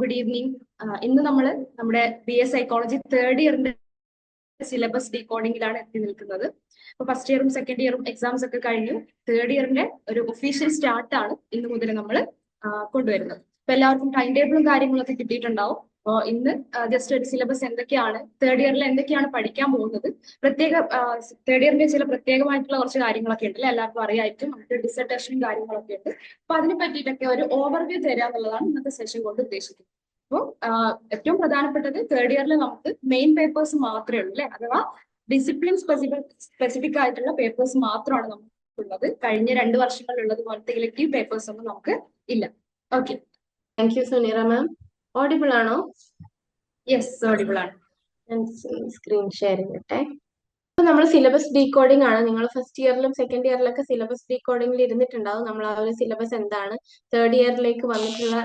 Good evening ഇന്ന് നമ്മൾ നമ്മുടെ ബി എസ് സൈക്കോളജി തേർഡ് ഇയറിന്റെ സിലബസ് ഡീകോഡിംഗിലാണ് എത്തി നിൽക്കുന്നത്. അപ്പൊ ഫസ്റ്റ് ഇയറും സെക്കൻഡ് ഇയറും എക്സാംസ് ഒക്കെ കഴിഞ്ഞു. തേർഡ് ഇയറിന്റെ ഒരു ഒഫീഷ്യൽ സ്റ്റാർട്ട് ആണ് ഇന്ന് മുതൽ നമ്മൾ കൊണ്ടുവരുന്നത്. അപ്പൊ എല്ലാവർക്കും ടൈം ടേബിളും കാര്യങ്ങളൊക്കെ കിട്ടിയിട്ടുണ്ടാവും. അപ്പോൾ ഇന്ന് ജസ്റ്റ് ഒരു സിലബസ് എന്തൊക്കെയാണ് തേർഡ് ഇയറിൽ എന്തൊക്കെയാണ് പഠിക്കാൻ പോകുന്നത് പ്രത്യേക തേർഡ് ഇയറിന്റെ ചില പ്രത്യേകമായിട്ടുള്ള കുറച്ച് കാര്യങ്ങളൊക്കെ ഉണ്ട് എല്ലാവർക്കും അറിയായിട്ടും നമുക്ക് ഡിസർട്ടേഷനും കാര്യങ്ങളൊക്കെ ഉണ്ട്. അപ്പൊ അതിനെ പറ്റിയിട്ടൊക്കെ ഒരു ഓവർവ്യൂ തരാന്നുള്ളതാണ് ഇന്നത്തെ സെഷൻ കൊണ്ട് ഉദ്ദേശിക്കുന്നത്. അപ്പോൾ ഏറ്റവും പ്രധാനപ്പെട്ടത് തേർഡ് ഇയറിൽ നമുക്ക് മെയിൻ പേപ്പേഴ്സ് മാത്രമേ ഉള്ളൂ അല്ലെ? അഥവാ ഡിസിപ്ലിൻ സ്പെസിഫിക് സ്പെസിഫിക് ആയിട്ടുള്ള പേപ്പേഴ്സ് മാത്രമാണ് നമുക്കുള്ളത്. കഴിഞ്ഞ രണ്ട് വർഷങ്ങളിലുള്ളത് പോലത്തെ ഇലക്റ്റീവ് പേപ്പേഴ്സ് ഒന്നും നമുക്ക് ഇല്ല. Okay thank you Suneera ma'am audible ആണോ? യെസ് ഓഡിബിൾ ആണ്. ഞാൻ സ്ക്രീൻ ഷെയർ ചെയ്യട്ടെ അപ്പൊ നമ്മൾ സിലബസ് ഡീകോഡിംഗ് ആണ്. നിങ്ങൾ ഫസ്റ്റ് ഇയറിലും സെക്കൻഡ് ഇയറിലൊക്കെ സിലബസ് ഡീകോഡിംഗിൽ ഇരുന്നിട്ടുണ്ടാവും. നമ്മൾ ആ ഒരു സിലബസ് എന്താണ്? തേർഡ് ഇയറിലേക്ക് വന്നിട്ടുള്ള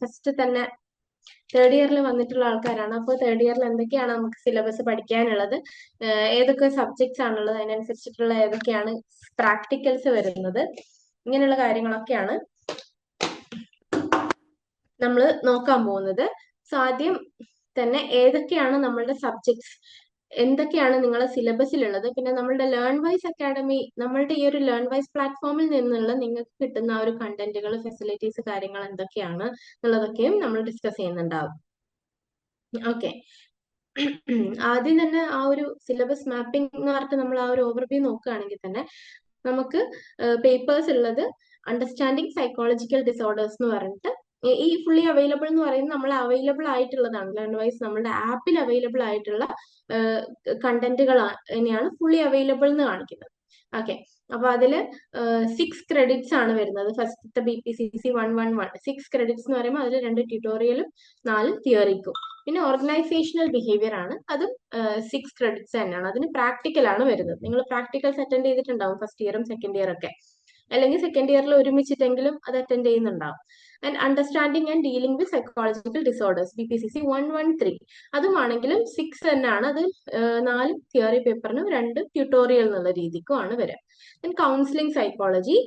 ഫസ്റ്റ് തന്നെ തേർഡ് ഇയറിൽ വന്നിട്ടുള്ള ആൾക്കാരാണ്. അപ്പോൾ തേർഡ് ഇയറിൽ എന്തൊക്കെയാണ് നമുക്ക് സിലബസ് പഠിക്കാനുള്ളത്? ഏതൊക്കെ സബ്ജക്ട്സ് ആണുള്ളത്? അതിനനുസരിച്ചിട്ടുള്ള ഏതൊക്കെയാണ് പ്രാക്ടിക്കൽസ് വരുന്നത്? ഇങ്ങനെയുള്ള കാര്യങ്ങളൊക്കെയാണ് നമ്മൾ നോക്കാൻ പോകുന്നത്. സോ ആദ്യം തന്നെ ഏതൊക്കെയാണ് നമ്മളുടെ സബ്ജക്ട്സ് എന്തൊക്കെയാണ് നിങ്ങളുടെ സിലബസിലുള്ളത്? പിന്നെ നമ്മളുടെ ലേൺ വൈസ് അക്കാഡമി നമ്മളുടെ ഈ ഒരു ലേൺ വൈസ് പ്ലാറ്റ്ഫോമിൽ നിന്നുള്ള നിങ്ങൾക്ക് കിട്ടുന്ന ആ ഒരു കണ്ടന്റുകൾ ഫെസിലിറ്റീസ് കാര്യങ്ങൾ എന്തൊക്കെയാണ് എന്നുള്ളതൊക്കെയും നമ്മൾ ഡിസ്കസ് ചെയ്യുന്നുണ്ടാവും. ഓക്കെ ആദ്യം തന്നെ ആ ഒരു സിലബസ് മാപ്പിംഗ് എന്ന് പറഞ്ഞിട്ട് നമ്മൾ ആ ഒരു ഓവർവ്യൂ നോക്കുകയാണെങ്കിൽ തന്നെ നമുക്ക് പേപ്പേഴ്സ് ഉള്ളത് അണ്ടർസ്റ്റാൻഡിങ് സൈക്കോളജിക്കൽ ഡിസോർഡേഴ്സ് എന്ന് പറഞ്ഞിട്ട് ഈ ഫുള്ളി അവൈലബിൾ എന്ന് പറയുന്നത് നമ്മൾ അവൈലബിൾ ആയിട്ടുള്ളതാണ്. ലേൺ വൈസ് നമ്മുടെ ആപ്പിൽ അവൈലബിൾ ആയിട്ടുള്ള കണ്ടന്റുകൾ തന്നെയാണ് ഫുള്ളി അവൈലബിൾ എന്ന് കാണിക്കുന്നത്. ഓക്കെ അപ്പൊ അതിൽ സിക്സ് ക്രെഡിറ്റ്സ് ആണ് വരുന്നത്. ഫസ്റ്റത്തെ B P C C one one one six credits എന്ന് പറയുമ്പോൾ അതിൽ രണ്ട് ട്യൂട്ടോറിയലും നാല് തിയറിക്കും പിന്നെ ഓർഗനൈസേഷണൽ ബിഹേവിയർ ആണ്. അതും സിക്സ് ക്രെഡിറ്റ്സ് തന്നെയാണ്. അതിന് പ്രാക്ടിക്കൽ ആണ് വരുന്നത്. നിങ്ങൾ പ്രാക്ടിക്കൽസ് അറ്റൻഡ് ചെയ്തിട്ടുണ്ടാവും ഫസ്റ്റ് ഇയറും സെക്കൻഡ് ഇയർ ഒക്കെ. അല്ലെങ്കിൽ സെക്കൻഡ് ഇയറിൽ ഒരുമിച്ചിട്ടെങ്കിലും അത് അറ്റൻഡ് ചെയ്യുന്നുണ്ടാവും. And understanding and dealing with psychological disorders B P C C one one three അതുമാണെങ്കിലും six തന്നെയാണ്. അത് നാല് തിയറി പേപ്പറിനും രണ്ട് ട്യൂട്ടോറിയൽ എന്നുള്ള രീതിക്കും ആണ് വരിക കൗൺസിലിംഗ് സൈക്കോളജി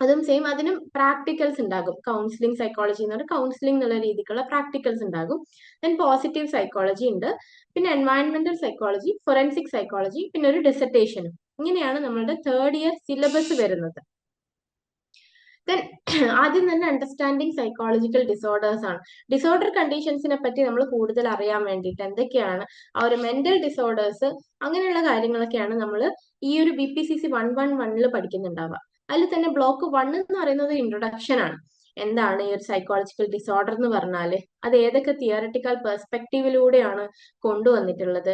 അതും സെയിം അതിനും പ്രാക്ടിക്കൽസ് ഉണ്ടാകും. കൗൺസിലിംഗ് സൈക്കോളജി എന്ന് പറഞ്ഞാൽ കൗൺസിലിംഗ് എന്നുള്ള രീതിക്കുള്ള പ്രാക്ടിക്കൽസ് ഉണ്ടാകും. ദെൻ പോസിറ്റീവ് സൈക്കോളജി ഉണ്ട്. പിന്നെ എൻവയൺമെന്റൽ സൈക്കോളജി ഫൊറൻസിക് സൈക്കോളജി പിന്നെ ഒരു ഡിസർട്ടേഷനും ഇങ്ങനെയാണ് നമ്മളുടെ തേർഡ് ഇയർ സിലബസ് വരുന്നത്. ദെൻ ആദ്യം തന്നെ അണ്ടർസ്റ്റാൻഡിങ് സൈക്കോളജിക്കൽ ഡിസോർഡേഴ്സ് ആണ്. ഡിസോർഡർ കണ്ടീഷൻസിനെ പറ്റി നമ്മൾ കൂടുതൽ അറിയാൻ വേണ്ടിയിട്ട് എന്തൊക്കെയാണ് ആ ഒരു മെന്റൽ ഡിസോർഡേഴ്സ് അങ്ങനെയുള്ള കാര്യങ്ങളൊക്കെയാണ് നമ്മൾ ഈ ഒരു B P C C one one വണ്ണിൽ പഠിക്കുന്നുണ്ടാവുക. അതിൽ തന്നെ ബ്ലോക്ക് വൺ എന്ന് പറയുന്നത് ഇൻട്രൊഡക്ഷൻ ആണ്. എന്താണ് ഈ ഒരു സൈക്കോളജിക്കൽ ഡിസോർഡർ എന്ന് പറഞ്ഞാൽ അത് ഏതൊക്കെ തിയറട്ടിക്കൽ പെർസ്പെക്റ്റീവിലൂടെയാണ് കൊണ്ടുവന്നിട്ടുള്ളത്?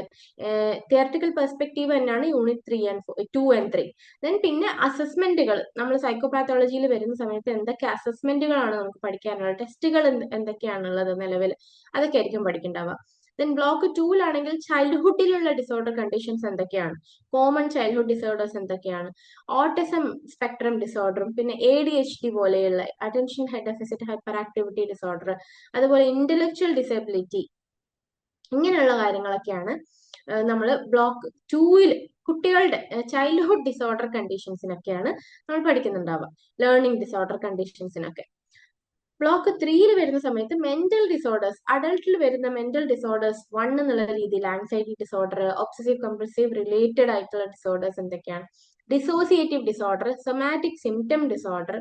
തിയറട്ടിക്കൽ പെർസ്പെക്റ്റീവ് തന്നെയാണ് unit three and two and three then പിന്നെ അസസ്മെന്റുകൾ നമ്മൾ സൈക്കോപാത്തോളജിയിൽ വരുന്ന സമയത്ത് എന്തൊക്കെ അസസ്മെന്റുകളാണ് നമുക്ക് പഠിക്കാനുള്ളത് ടെസ്റ്റുകൾ എന്തൊക്കെയാണുള്ളത് നിലവിൽ? അതൊക്കെ ആയിരിക്കും പഠിക്കേണ്ടാവുക. ദെൻ ബ്ലോക്ക് ടൂലാണെങ്കിൽ ചൈൽഡ്ഹുഡിലുള്ള ഡിസോർഡർ കണ്ടീഷൻസ് എന്തൊക്കെയാണ്? കോമൺ ചൈൽഡ്ഹുഡ് ഡിസോർഡേഴ്സ് എന്തൊക്കെയാണ്? ഓട്ടിസം സ്പെക്ട്രം ഡിസോർഡറും പിന്നെ എ ഡി എച്ച് ഡി പോലെയുള്ള attention deficit hyper activity disorder അതുപോലെ ഇന്റലക്ച്വൽ ഡിസബിലിറ്റി ഇങ്ങനെയുള്ള കാര്യങ്ങളൊക്കെയാണ് നമ്മൾ ബ്ലോക്ക് ടൂവിൽ കുട്ടികളുടെ ചൈൽഡ്ഹുഡ് ഡിസോർഡർ കണ്ടീഷൻസിനൊക്കെയാണ് നമ്മൾ പഠിക്കുന്നുണ്ടാവുക. ലേണിംഗ് ഡിസോർഡർ കണ്ടീഷൻസിനൊക്കെ ബ്ലോക്ക് ത്രീയിൽ വരുന്ന സമയത്ത് മെന്റൽ ഡിസോർഡേഴ്സ് അഡൾട്ടിൽ വരുന്ന മെന്റൽ ഡിസോർഡേഴ്സ് വൺ എന്നുള്ള രീതിയിൽ anxiety disorder obsessive compulsive related ആയിട്ടുള്ള ഡിസോർഡേഴ്സ് എന്തൊക്കെയാണ്? Dissociative disorder somatic symptom disorder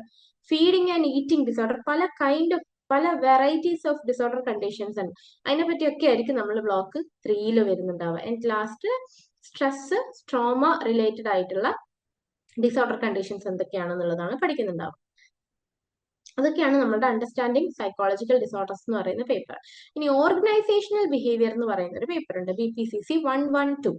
feeding and eating disorder പല കൈൻഡ് ഓഫ് പല വെറൈറ്റീസ് ഓഫ് ഡിസോർഡർ കണ്ടീഷൻസ് ഉണ്ട്. അതിനെ പറ്റിയൊക്കെ ആയിരിക്കും നമ്മൾ ബ്ലോക്ക് ത്രീയിൽ വരുന്നുണ്ടാവുക. And last stress trauma related ആയിട്ടുള്ള ഡിസോർഡർ കണ്ടീഷൻസ് എന്തൊക്കെയാണെന്നുള്ളതാണ് പഠിക്കുന്നുണ്ടാവുക. അതൊക്കെയാണ് നമ്മുടെ അണ്ടർസ്റ്റാൻഡിങ് സൈക്കോളജിക്കൽ ഡിസോർഡേഴ്സ് എന്ന് പറയുന്ന പേപ്പർ ഇനി ഓർഗനൈസേഷണൽ ബിഹേവിയർ എന്ന് പറയുന്ന ഒരു പേപ്പർ ഉണ്ട് B P C C one one two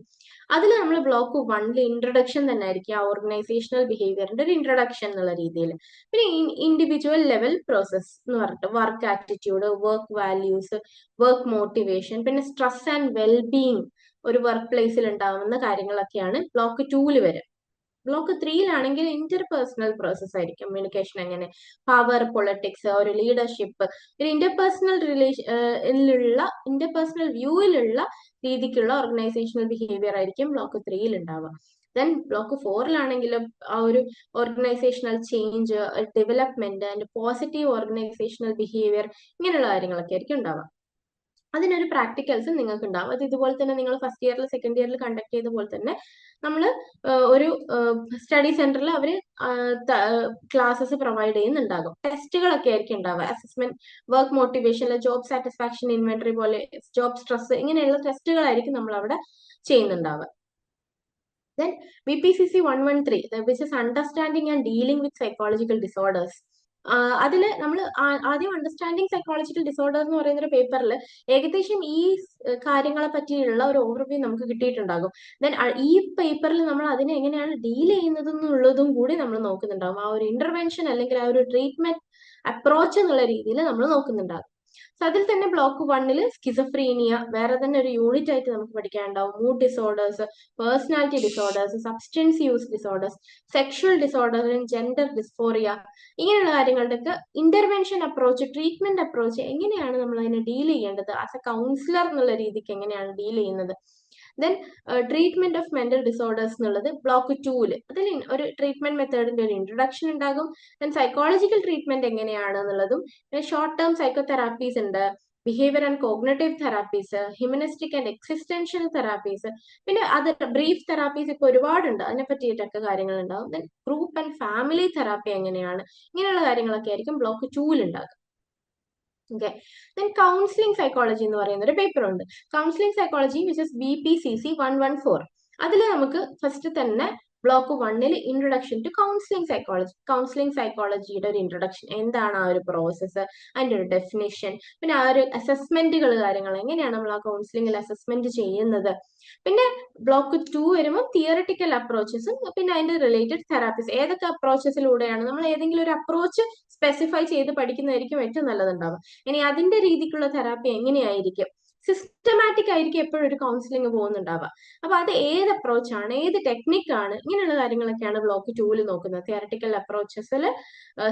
അതിൽ നമ്മൾ ബ്ലോക്ക് വണ്ണിൽ ഇൻട്രൊഡക്ഷൻ തന്നെ ആയിരിക്കും ആ ഓർഗനൈസേഷണൽ ബിഹേവിയറിന്റെ ഒരു ഇൻട്രൊഡക്ഷൻ എന്നുള്ള രീതിയിൽ. പിന്നെ ഇൻഡിവിജ്വൽ ലെവൽ പ്രോസസ് എന്ന് പറഞ്ഞിട്ട് work attitude work values work motivation പിന്നെ സ്ട്രെസ് ആൻഡ് വെൽബീങ് ഒരു വർക്ക് പ്ലേസിൽ ഉണ്ടാവുന്ന കാര്യങ്ങളൊക്കെയാണ് ബ്ലോക്ക് ടൂവിൽ വരിക. ബ്ലോക്ക് ത്രീയിലാണെങ്കിൽ ഇന്റർപേഴ്സണൽ പ്രോസസ് ആയിരിക്കും. കമ്മ്യൂണിക്കേഷൻ എങ്ങനെ? പവർ പൊളിറ്റിക്സ് ഒരു ലീഡർഷിപ്പ് ഒരു ഇന്റർപേഴ്സണൽ റിലേഷനിലുള്ള ഇന്റർപേഴ്സണൽ വ്യൂവിലുള്ള രീതിക്കുള്ള ഓർഗനൈസേഷണൽ ബിഹേവിയർ ആയിരിക്കും ബ്ലോക്ക് ത്രീയിൽ ഉണ്ടാവുക. ദെൻ ബ്ലോക്ക് ഫോറിലാണെങ്കിലും ആ ഒരു organisational change development and positive organisational behaviour ഇങ്ങനെയുള്ള കാര്യങ്ങളൊക്കെ ആയിരിക്കും ഉണ്ടാവുക. അതിനൊരു പ്രാക്ടിക്കൽസ് നിങ്ങൾക്ക് ഉണ്ടാവും അത് ഇതുപോലെ തന്നെ നിങ്ങൾ ഫസ്റ്റ് ഇയറിൽ സെക്കൻഡ് ഇയറിൽ കണ്ടക്ട് ചെയ്ത പോലെ തന്നെ നമ്മൾ ഒരു സ്റ്റഡി സെന്ററിൽ അവർ ക്ലാസ്സസ് പ്രൊവൈഡ് ചെയ്യുന്നുണ്ടാകും. ടെസ്റ്റുകളൊക്കെ ആയിരിക്കും ഉണ്ടാവുക. Assessment work motivation job satisfaction inventory പോലെ ജോബ് സ്ട്രെസ് ഇങ്ങനെയുള്ള ടെസ്റ്റുകളായിരിക്കും നമ്മൾ അവിടെ ചെയ്യുന്നുണ്ടാവുക. Then B P C C one one three which is understanding and dealing with psychological disorders അതിൽ നമ്മൾ ആദ്യം അണ്ടർസ്റ്റാൻഡിങ് സൈക്കോളജിക്കൽ ഡിസോർഡർ എന്ന് പറയുന്ന ഒരു പേപ്പറിൽ ഏകദേശം ഈ കാര്യങ്ങളെ പറ്റിയുള്ള ഒരു ഓവർവ്യൂ നമുക്ക് കിട്ടിയിട്ടുണ്ടാകും. ദെൻ ഈ പേപ്പറിൽ നമ്മൾ അതിനെ എങ്ങനെയാണ് ഡീൽ ചെയ്യുന്നത് എന്നുള്ളതും കൂടി നമ്മൾ നോക്കുന്നുണ്ടാകും. ആ ഒരു ഇന്റർവെൻഷൻ അല്ലെങ്കിൽ ആ ഒരു ട്രീറ്റ്മെന്റ് അപ്രോച്ച് എന്നുള്ള രീതിയിൽ നമ്മൾ നോക്കുന്നുണ്ടാകും. സോ അതിൽ തന്നെ ബ്ലോക്ക് വണ്ണിൽ സ്കിസഫ്രീനിയ വേറെ തന്നെ ഒരു യൂണിറ്റ് ആയിട്ട് നമുക്ക് പഠിക്കാനുണ്ടാവും. Mood disorders personality disorders substance use disorders sexual disorder gender dysphoria ഇങ്ങനെയുള്ള കാര്യങ്ങളുടെയൊക്കെ ഇന്റർവെൻഷൻ അപ്രോച്ച് ട്രീറ്റ്മെന്റ് അപ്രോച്ച് എങ്ങനെയാണ് നമ്മൾ അതിനെ ഡീൽ ചെയ്യേണ്ടത്? ആസ് എ കൗൺസിലർ എന്നുള്ള രീതിക്ക് എങ്ങനെയാണ് ഡീൽ ചെയ്യുന്നത്? Then treatment of mental disorders എന്നുള്ളത് ബ്ലോക്ക് ടൂൽ അതിൽ ഒരു ട്രീറ്റ്മെന്റ് മെത്തേഡിന്റെ ഒരു ഇൻട്രൊഡക്ഷൻ ഉണ്ടാകും. ദെൻ സൈക്കോളജിക്കൽ ട്രീറ്റ്മെന്റ് എങ്ങനെയാണ് എന്നുള്ളതും പിന്നെ ഷോർട്ട് ടേം സൈക്കോതെറാപ്പീസ് ഉണ്ട്. Behaviour and cognitive therapies humanistic and existential therapies പിന്നെ അത് ബ്രീഫ് തെറാപ്പീസ് ഇപ്പൊ ഒരുപാടുണ്ട്. അതിനെ പറ്റിയിട്ടൊക്കെ കാര്യങ്ങൾ ഉണ്ടാകും then group and family therapy എങ്ങനെയാണ്? ഇങ്ങനെയുള്ള കാര്യങ്ങളൊക്കെ ആയിരിക്കും ബ്ലോക്ക് ടൂൽ ഉണ്ടാകുക. ഓക്കെ ദെൻ കൗൺസിലിംഗ് സൈക്കോളജി എന്ന് പറയുന്ന ഒരു പേപ്പർ ഉണ്ട്. Counselling psychology which is B P C C one one four അതിൽ നമുക്ക് ഫസ്റ്റ് തന്നെ ബ്ലോക്ക് വണ്ണിൽ introduction to counselling psychology counselling സൈക്കോളജിയുടെ ഒരു ഇൻട്രൊഡക്ഷൻ എന്താണ് ആ ഒരു പ്രോസസ്സ് അതിന്റെ ഒരു ഡെഫിനേഷൻ പിന്നെ ആ ഒരു അസസ്മെന്റുകൾ കാര്യങ്ങൾ എങ്ങനെയാണ് നമ്മൾ ആ കൗൺസിലിംഗിൽ അസസ്മെന്റ് ചെയ്യുന്നത്? പിന്നെ ബ്ലോക്ക് ടു വരുമ്പോൾ തിയറിറ്റിക്കൽ അപ്രോച്ചസും പിന്നെ അതിന്റെ റിലേറ്റഡ് തെറാപ്പീസ് ഏതൊക്കെ അപ്രോച്ചസിലൂടെയാണ് നമ്മൾ ഏതെങ്കിലും ഒരു അപ്രോച്ച് സ്പെസിഫൈ ചെയ്ത് പഠിക്കുന്നതായിരിക്കും ഏറ്റവും നല്ലതുണ്ടാവുക. ഇനി അതിന്റെ രീതിക്കുള്ള തെറാപ്പി എങ്ങനെയായിരിക്കും? സിസ്റ്റമാറ്റിക് ആയിരിക്കും എപ്പോഴും ഒരു കൗൺസിലിംഗ് പോകുന്നുണ്ടാവുക. അപ്പൊ അത് ഏത് അപ്രോച്ചാണ് ഏത് ടെക്നിക്കാണ് ഇങ്ങനെയുള്ള കാര്യങ്ങളൊക്കെയാണ് ബ്ലോക്ക് ടൂൽ നോക്കുന്നത്. തിയറട്ടിക്കൽ അപ്രോച്ചസിൽ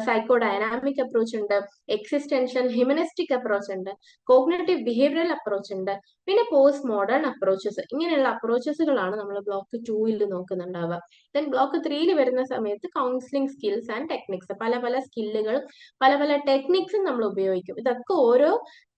സൈക്കോ ഡൈനാമിക് അപ്രോച്ച് ഉണ്ട് എക്സിസ്റ്റൻഷ്യൽ ഹ്യൂമനിസ്റ്റിക് അപ്രോച്ച് ഉണ്ട് കോഗ്നേറ്റീവ് ബിഹേവിയറൽ അപ്രോച്ച് ഉണ്ട് പിന്നെ പോസ്റ്റ് മോഡേൺ അപ്രോച്ചസ് ഇങ്ങനെയുള്ള അപ്രോച്ചസുകളാണ് നമ്മൾ ബ്ലോക്ക് ടൂയിൽ നോക്കുന്നുണ്ടാവുക. ദെൻ ബ്ലോക്ക് ത്രീയിൽ വരുന്ന സമയത്ത് കൗൺസിലിംഗ് സ്കിൽസ് ആൻഡ് ടെക്നിക്സ് പല പല സ്കില്ലുകളും പല പല ടെക്നിക്സും നമ്മൾ ഉപയോഗിക്കും. ഇതൊക്കെ ഓരോ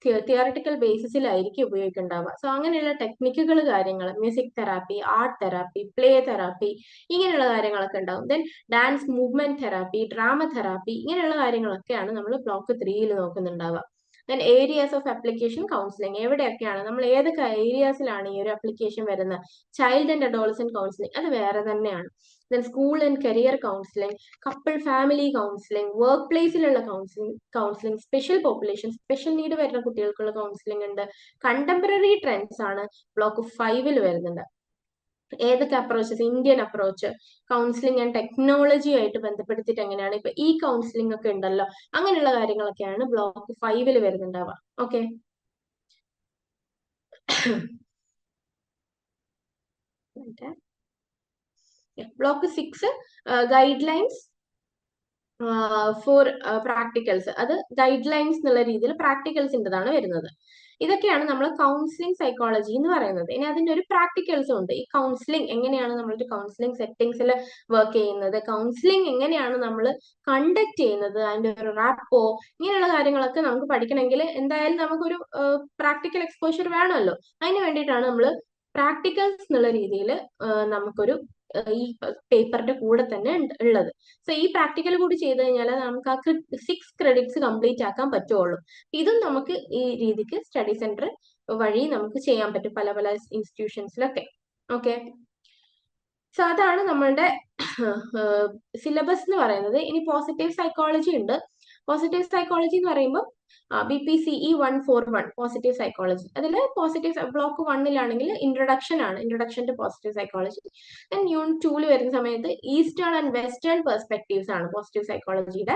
തിയറട്ടിക്കൽ ബേസിസിലായിരിക്കും ഉപയോഗിക്കുന്നുണ്ടാവുക സോ അങ്ങനെയുള്ള ടെക്നിക്കുകൾ കാര്യങ്ങൾ music therapy art therapy play therapy ഇങ്ങനെയുള്ള കാര്യങ്ങളൊക്കെ ഉണ്ടാവും. Then dance movement therapy drama therapy ഇങ്ങനെയുള്ള കാര്യങ്ങളൊക്കെയാണ് നമ്മൾ ബ്ലോക്ക് ത്രീയിൽ നോക്കുന്നുണ്ടാവുക. Then areas of application counselling എവിടെയൊക്കെയാണ്? നമ്മൾ ഏതൊക്കെ ഏരിയാസിലാണ് ഈ ഒരു അപ്ലിക്കേഷൻ വരുന്നത്? ചൈൽഡ് ആൻഡ് അഡോളസെന്റ് കൗൺസിലിംഗ് അത് വേറെ തന്നെയാണ്. Then school and career counselling couple family counselling work പ്ലേസിലുള്ള counselling counselling special population special need വരുന്ന കുട്ടികൾക്കുള്ള കൗൺസിലിംഗ് ഉണ്ട്. കണ്ടംപററി ട്രെൻഡ്സ് ആണ് ബ്ലോക്ക് ഫൈവിൽ വരുന്നുണ്ട് ഏതൊക്കെ approaches Indian approach counselling and technology ആയിട്ട് ബന്ധപ്പെടുത്തിയിട്ട് എങ്ങനെയാണ്? ഇപ്പൊ ഈ കൗൺസിലിംഗ് ഒക്കെ ഉണ്ടല്ലോ. അങ്ങനെയുള്ള കാര്യങ്ങളൊക്കെയാണ് ബ്ലോക്ക് ഫൈവിൽ വരുന്നുണ്ടാവുക. Okay block six guidelines for practicals അത് ഗൈഡ് ലൈൻസ് എന്നുള്ള രീതിയിൽ പ്രാക്ടിക്കൽസിന്റെതാണ് വരുന്നത്. ഇതൊക്കെയാണ് നമ്മൾ കൗൺസിലിംഗ് സൈക്കോളജി എന്ന് പറയുന്നത്. ഇനി അതിന്റെ ഒരു പ്രാക്ടിക്കൽസ് ഉണ്ട്. ഈ കൗൺസിലിംഗ് എങ്ങനെയാണ് നമ്മളൊരു കൗൺസിലിംഗ് സെറ്റിംഗ്സിൽ വർക്ക് ചെയ്യുന്നത്? കൗൺസിലിംഗ് എങ്ങനെയാണ് നമ്മൾ കണ്ടക്ട് ചെയ്യുന്നത്? അതിന്റെ ഒരു റാപ്പോ ഇങ്ങനെയുള്ള കാര്യങ്ങളൊക്കെ നമുക്ക് പഠിക്കണമെങ്കിൽ എന്തായാലും നമുക്കൊരു പ്രാക്ടിക്കൽ എക്സ്പോഷർ വേണമല്ലോ. അതിന് വേണ്ടിയിട്ടാണ് നമ്മൾ പ്രാക്ടിക്കൽസ് എന്നുള്ള രീതിയിൽ നമുക്കൊരു ഈ പേപ്പറിന്റെ കൂടെ തന്നെ ഉള്ളത്. സോ ഈ പ്രാക്ടിക്കൽ കൂടി ചെയ്ത് കഴിഞ്ഞാൽ നമുക്ക് ആ സിക്സ് ക്രെഡിറ്റ്സ് കംപ്ലീറ്റ് ആക്കാൻ പറ്റുള്ളൂ. ഇതും നമുക്ക് ഈ രീതിക്ക് സ്റ്റഡി സെന്റർ വഴി നമുക്ക് ചെയ്യാൻ പറ്റും പല പല ഇൻസ്റ്റിറ്റ്യൂഷൻസിലൊക്കെ ഓക്കെ സോ അതാണ് നമ്മളുടെ സിലബസ് എന്ന് പറയുന്നത്. ഇനി പോസിറ്റീവ് സൈക്കോളജി ഉണ്ട്. പോസിറ്റീവ് സൈക്കോളജി എന്ന് പറയുമ്പോൾ B P C E one four one positive psychology അതിൽ പോസിറ്റീവ് ബ്ലോക്ക് വണ്ണിലാണെങ്കിൽ ഇൻട്രൊഡക്ഷൻ ആണ് introduction to positive psychology and unit tool വരുന്ന സമയത്ത് ഈസ്റ്റേൺ ആൻഡ് വെസ്റ്റേൺ പെർസ്പെക്ടീവ്സ് ആണ് പോസിറ്റീവ് സൈക്കോളജിയുടെ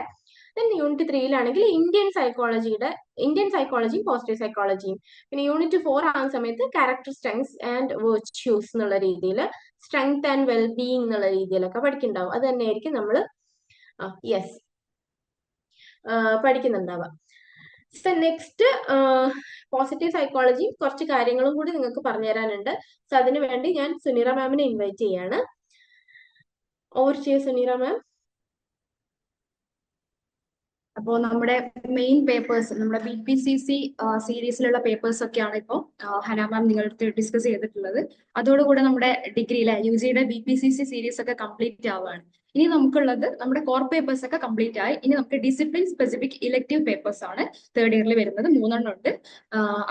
ദെൻ യൂണിറ്റ് ത്രീയിലാണെങ്കിൽ ഇന്ത്യൻ സൈക്കോളജിയുടെ ഇന്ത്യൻ സൈക്കോളജിയും പോസിറ്റീവ് സൈക്കോളജിയും പിന്നെ യൂണിറ്റ് ഫോർ ആകുന്ന സമയത്ത് ക്യാരക്ടർ സ്ട്രെങ്സ് ആൻഡ് വെർച്യൂസ് എന്നുള്ള രീതിയിൽ സ്ട്രെങ്ത് ആൻഡ് വെൽ ബീയിങ് എന്നുള്ള രീതിയിലൊക്കെ പഠിക്കുന്നുണ്ടാവും. അത് തന്നെയായിരിക്കും നമ്മൾ യെസ് പഠിക്കുന്നുണ്ടാവുക. സോ നെക്സ്റ്റ് പോസിറ്റീവ് സൈക്കോളജി കുറച്ച് കാര്യങ്ങളും കൂടി നിങ്ങൾക്ക് പറഞ്ഞു തരാനുണ്ട്. സോ അതിനു വേണ്ടി ഞാൻ സുനിറ മാമിനെ ഇൻവൈറ്റ് ചെയ്യാണ്. ഓവർ ചെയ്യ സുനീറ മാം അപ്പോ നമ്മുടെ മെയിൻ പേപ്പേഴ്സ് നമ്മുടെ ബി പി സി സി സീരീസിലുള്ള പേപ്പേഴ്സ് ഒക്കെയാണ് ഇപ്പോൾ ഹന മാം നിങ്ങളുടെ ഡിസ്കസ് ചെയ്തിട്ടുള്ളത്. അതോടുകൂടെ നമ്മുടെ ഡിഗ്രിയിലെ യു ജിയുടെ B P C C series ഒക്കെ കംപ്ലീറ്റ് ആവുകയാണ്. ഇനി നമുക്കുള്ളത് നമ്മുടെ കോർ പേപ്പേഴ്സ് ഒക്കെ കംപ്ലീറ്റ് ആയി. ഇനി നമുക്ക് ഡിസിപ്ലിൻ സ്പെസിഫിക് ഇലക്ടീവ് പേപ്പേഴ്സ് ആണ് തേർഡ് ഇയറിൽ വരുന്നത്. മൂന്നെണ്ണം ഉണ്ട്.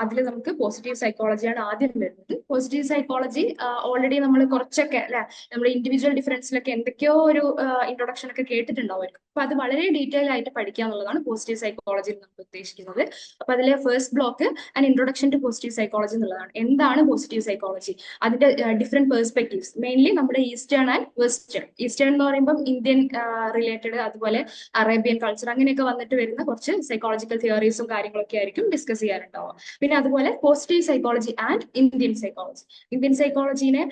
അതിൽ നമുക്ക് പോസിറ്റീവ് സൈക്കോളജിയാണ് ആദ്യം വരുന്നത്. പോസിറ്റീവ് സൈക്കോളജി ഓൾറെഡി നമ്മൾ കുറച്ചൊക്കെ അല്ലെ നമ്മൾ ഇൻഡിവിജ്വൽ ഡിഫറൻസിലൊക്കെ എന്തൊക്കെയോ ഒരു ഇൻട്രൊഡക്ഷൻ ഒക്കെ കേട്ടിട്ടുണ്ടാവുമായിരിക്കും. അപ്പൊ അത് വളരെ ഡീറ്റെയിൽ ആയിട്ട് പഠിക്കുക എന്നുള്ളതാണ് പോസിറ്റീവ് സൈക്കോളജിയിൽ നമുക്ക് ഉദ്ദേശിക്കുന്നത്. അപ്പൊ അതിലെ first block and introduction to positive psychology എന്നുള്ളതാണ്. എന്താണ് പോസിറ്റീവ് സൈക്കോളജി അതിന്റെ ഡിഫറെന്റ് പെർസ്പെക്ടീവ്സ് മെയിൻലി നമ്മുടെ ഈസ്റ്റേൺ ആൻഡ് വെസ്റ്റേൺ ഈസ്റ്റേൺ എന്ന് പറയുമ്പോൾ ഇന്ത്യൻ റിലേറ്റഡ് അതുപോലെ അറേബ്യൻ കൾച്ചർ അങ്ങനെയൊക്കെ വന്നിട്ട് വരുന്ന കുറച്ച് സൈക്കോളജിക്കൽ തിയറീസും കാര്യങ്ങളൊക്കെ ആയിരിക്കും ഡിസ്കസ് ചെയ്യാറുണ്ടാവുക. പിന്നെ അതുപോലെ positive psychology and Indian psychology Indian സൈക്കോളജിനെ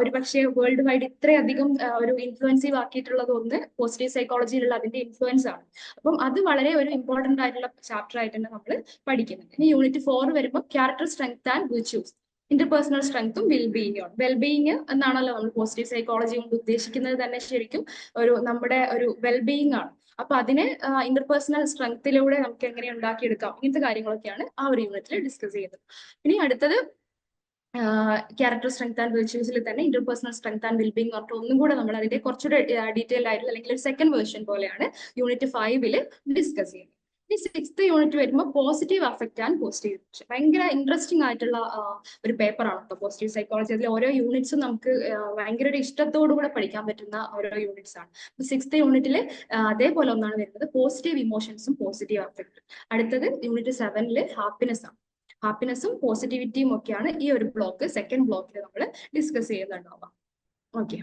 ഒരു പക്ഷേ വേൾഡ് വൈഡ് ഇത്രയധികം ഒരു ഇൻഫ്ലുവൻസീവ് ആക്കിയിട്ടുള്ളത് ഒന്ന് പോസിറ്റീവ് സൈക്കോളജിയിലുള്ള അതിന്റെ ഇൻഫ്ലുവൻസ് ആണ്. അപ്പം അത് വളരെ ഒരു ഇമ്പോർട്ടന്റ് ആയിട്ടുള്ള ചാപ്റ്റർ ആയിട്ട് തന്നെ നമ്മൾ പഠിക്കുന്നത് ഇനി യൂണിറ്റ് ഫോർ വരുമ്പോൾ character strength and virtues interpersonal സ്ട്രെങ്ത്തും വെൽബീയിങ്ങും വെൽബീയിങ് എന്നാണല്ലോ നമ്മൾ പോസിറ്റീവ് സൈക്കോളജി കൊണ്ട് ഉദ്ദേശിക്കുന്നത് തന്നെ ശരിക്കും ഒരു നമ്മുടെ ഒരു വെൽബീയിങ് ആണ്. അപ്പൊ അതിനെ ഇന്റർപേഴ്സണൽ സ്ട്രെങ്ത്തിലൂടെ നമുക്ക് എങ്ങനെ ഉണ്ടാക്കിയെടുക്കാം? ഇങ്ങനത്തെ കാര്യങ്ങളൊക്കെയാണ് ആ ഒരു യൂണിറ്റിൽ ഡിസ്കസ് ചെയ്യുന്നത്. ഇനി അടുത്തത് ക്യാരക്ടർ സ്ട്രെങ്ത് ആൻഡ് വെർച്വൽസിൽ തന്നെ ഇന്റർപേഴ്സണൽ സ്ട്രെങ്ത് ആൻഡ് വെൽബീങ് പറഞ്ഞിട്ട് ഒന്നും കൂടെ നമ്മൾ അതിന്റെ കുറച്ചുകൂടെ ഡീറ്റെയിൽ ആയിട്ടുള്ള അല്ലെങ്കിൽ ഒരു സെക്കൻഡ് വേർഷൻ പോലെയാണ് യൂണിറ്റ് ഫൈവിൽ ഡിസ്കസ് ചെയ്യുന്നത്. ഈ സിക്സ്ത് യൂണിറ്റ് വരുമ്പോൾ പോസിറ്റീവ് അഫക്റ്റ് ആൻഡ് പോസിറ്റീവ് ഭയങ്കര ഇൻട്രസ്റ്റിംഗ് ആയിട്ടുള്ള ഒരു പേപ്പറാണ് കേട്ടോ പോസിറ്റീവ് സൈക്കോളജി അതിൽ ഓരോ യൂണിറ്റ്സും നമുക്ക് ഭയങ്കര ഒരു ഇഷ്ടത്തോടു കൂടെ പഠിക്കാൻ പറ്റുന്ന ഓരോ യൂണിറ്റ്സ് ആണ്. സിക്സ്ത് യൂണിറ്റിൽ അതേപോലെ ഒന്നാണ് വരുന്നത്. പോസിറ്റീവ് ഇമോഷൻസും പോസിറ്റീവ് അഫക്റ്റ് അടുത്തത് യൂണിറ്റ് സെവനിൽ ഹാപ്പിനെസ് ആണ്. ഹാപ്പിനെസ്സും പോസിറ്റിവിറ്റിയും ഒക്കെയാണ് ഈ ഒരു ബ്ലോക്ക് സെക്കൻഡ് ബ്ലോക്കിൽ നമ്മൾ ഡിസ്കസ് ചെയ്യുന്നുണ്ടാവുക. ഓക്കെ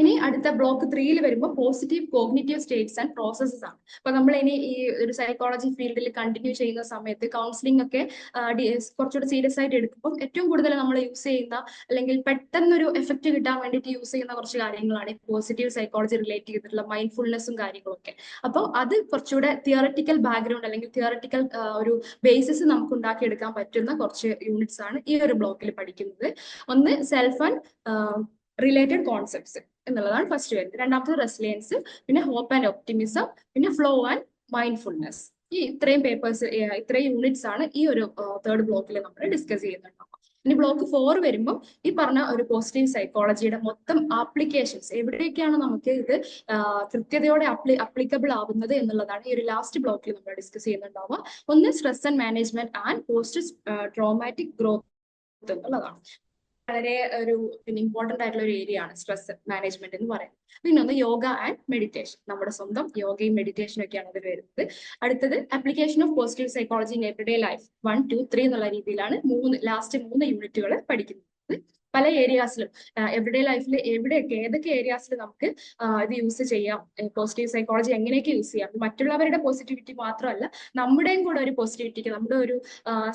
ഇനി അടുത്ത ബ്ലോക്ക് ത്രീയിൽ വരുമ്പോൾ positive cognitive states and processes ആണ്. അപ്പൊ നമ്മൾ ഇനി ഈ ഒരു സൈക്കോളജി ഫീൽഡിൽ കണ്ടിന്യൂ ചെയ്യുന്ന സമയത്ത് കൗൺസിലിംഗ് ഒക്കെ കുറച്ചുകൂടി സീരിയസ് ആയിട്ട് എടുക്കുമ്പോൾ ഏറ്റവും കൂടുതൽ നമ്മൾ യൂസ് ചെയ്യുന്ന അല്ലെങ്കിൽ പെട്ടെന്നൊരു എഫക്റ്റ് കിട്ടാൻ വേണ്ടിയിട്ട് യൂസ് ചെയ്യുന്ന കുറച്ച് കാര്യങ്ങളാണ് ഈ പോസിറ്റീവ് സൈക്കോളജി റിലേറ്റ് ചെയ്തിട്ടുള്ള മൈൻഡ്ഫുൾനെസ്സും കാര്യങ്ങളൊക്കെ. അപ്പോൾ അത് കുറച്ചുകൂടെ തിയറട്ടിക്കൽ ബാക്ക്ഗ്രൗണ്ട് അല്ലെങ്കിൽ തിയറട്ടിക്കൽ ഒരു ബേസിസ് നമുക്ക് ഉണ്ടാക്കിയെടുക്കാൻ പറ്റുന്ന കുറച്ച് യൂണിറ്റ്സ് ആണ് ഈ ഒരു ബ്ലോക്കിൽ പഠിക്കുന്നത്. ഒന്ന് സെൽഫ് ആൻഡ് റിലേറ്റഡ് കോൺസെപ്റ്റ്സ് എന്നുള്ളതാണ് ഫസ്റ്റ് വരുന്നത്. രണ്ടാമത്തത് റെസിലിയൻസ് പിന്നെ ഹോപ്പ് ആൻഡ് ഒപ്റ്റിമിസം പിന്നെ ഫ്ലോ ആൻഡ് മൈൻഡ്ഫുൾനെസ് ഈ ഇത്രയും പേപ്പേഴ്സ് ഇത്രയും യൂണിറ്റ്സ് ആണ് ഈ ഒരു തേർഡ് ബ്ലോക്കിൽ നമ്മൾ ഡിസ്കസ് ചെയ്യുന്നുണ്ടാവും ഇനി ബ്ലോക്ക് ഫോർ വരുമ്പോൾ ഈ പറഞ്ഞ ഒരു പോസിറ്റീവ് സൈക്കോളജിയുടെ മൊത്തം ആപ്ലിക്കേഷൻസ് എവിടെയൊക്കെയാണ് നമുക്ക് ഇത് കൃത്യതയോടെ അപ്ലി അപ്ലിക്കബിൾ ആവുന്നത് എന്നുള്ളതാണ് ഈ ഒരു ലാസ്റ്റ് ബ്ലോക്കിൽ നമ്മൾ ഡിസ്കസ് ചെയ്യുന്നുണ്ടാവുക. ഒന്ന് stress and management and post traumatic growth എന്നുള്ളതാണ്. വളരെ ഒരു പിന്നെ ഇമ്പോർട്ടന്റ് ആയിട്ടുള്ള ഒരു ഏരിയ ആണ് സ്ട്രെസ് മാനേജ്മെന്റ് എന്ന് പറയുന്നത്. പിന്നൊന്ന് യോഗ ആൻഡ് മെഡിറ്റേഷൻ നമ്മുടെ സ്വന്തം യോഗയും മെഡിറ്റേഷനും ഒക്കെയാണ് അതിൽ വരുന്നത്. അടുത്തത് application of positive psychology in everyday life one two three എന്നുള്ള രീതിയിലാണ് മൂന്ന് ലാസ്റ്റ് മൂന്ന് യൂണിറ്റുകൾ പഠിക്കുന്നത്. പല ഏരിയാസിലും എവറിഡേ ലൈഫിൽ എവിടെയൊക്കെ ഏതൊക്കെ ഏരിയാസിൽ നമുക്ക് ഇത് യൂസ് ചെയ്യാം പോസിറ്റീവ് സൈക്കോളജി എങ്ങനെയൊക്കെ യൂസ് ചെയ്യാം മറ്റുള്ളവരുടെ പോസിറ്റിവിറ്റി മാത്രമല്ല നമ്മുടെയും കൂടെ ഒരു പോസിറ്റിവിറ്റിക്ക് നമ്മുടെ ഒരു